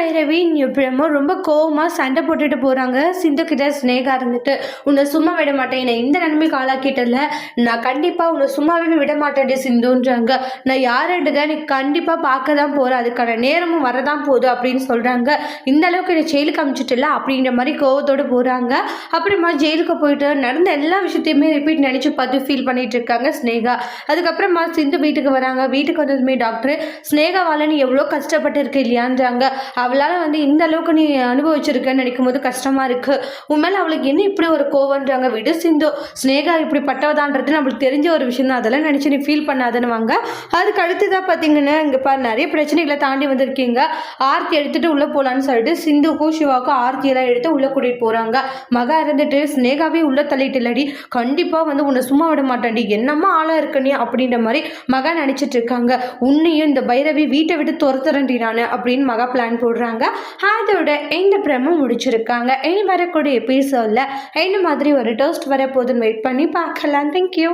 பைரவி எப்படிமோ ரொம்ப கோவமாக சண்டை போட்டுட்டு போகிறாங்க சிந்து கிட்ட ஸ்னேகா இருந்துட்டு உன்னை சும்மா விட மாட்டேன். என்னை இந்த நன்மைக்கு ஆளாக்கிட்டல நான் கண்டிப்பாக உன்னை சும்மாவே விட மாட்டேன் சிந்துன்றாங்க. நான் யாருன்றதை நீ கண்டிப்பாக பார்க்க தான் போகிறேன் அதுக்கான நேரமும் வரதான் போகுது அப்படின்னு சொல்கிறாங்க இந்த அளவுக்கு என்னை ஜெயிலுக்கு அமிச்சிட்டல அப்படின்ற மாதிரி கோவத்தோடு போகிறாங்க அப்புறமா ஜெயிலுக்கு போயிட்டு நடந்த எல்லா விஷயத்தையுமே ரிப்பீட் நினச்சி பார்த்து ஃபீல் பண்ணிட்டு இருக்காங்க ஸ்னேகா அதுக்கப்புறமா சிந்து வீட்டுக்கு வராங்க. வீட்டுக்கு வந்ததுமே டாக்டர் ஸ்னேகாவால் நீ எவ்வளோ கஷ்டப்பட்டு இருக்கு இல்லையான்றாங்க. அவளால் வந்து இந்த அளவுக்கு நீ அனுபவிச்சிருக்கன்னு நினைக்கும் போது கஷ்டமாக இருக்குது உண்மையில அவளுக்கு என்ன இப்படி ஒரு கோவன்றாங்க விடு சிந்து. ஸ்னேகா இப்படி பட்டவதான்றது நம்மளுக்கு தெரிஞ்ச ஒரு விஷயம் தான் அதெல்லாம் நினச்சி நீ ஃபீல் பண்ணாதன்னு அதுக்கு அதுக்கு அடுத்ததாக பார்த்தீங்கன்னா இங்கே பாரு நிறைய பிரச்சனைகளை தாண்டி வந்திருக்கீங்க. ஆர்த்தி எடுத்துகிட்டு உள்ளே போகலான்னு சொல்லிட்டு சிந்துக்கும் சிவாவுக்கும் ஆர்த்தியெல்லாம் எடுத்து உள்ளே கூட்டிகிட்டு போகிறாங்க மகா இருந்துட்டு ஸ்னேகாவே உள்ளே தள்ளிட்டு இல்லடி கண்டிப்பாக வந்து உன்னை சும்மா விட மாட்டான்டி. என்னம்மா ஆளாக இருக்க நீ அப்படின்ற மாதிரி மகா நினச்சிட்டு இருக்காங்க. உன்னையும் இந்த பைரவி வீட்டை விட்டு துரத்துறேன்டி நான் அப்படின்னு மகா பிளான் போடுறாங்க. அதோட இந்த பிரமும் முடிச்சிருக்காங்க. இனி வரக்கூடிய எபிசோடில் என்ன மாதிரி ஒரு டோஸ்ட் வரப்போகுதுன்னு வெயிட் பண்ணி பார்க்கலாம். தேங்க்யூ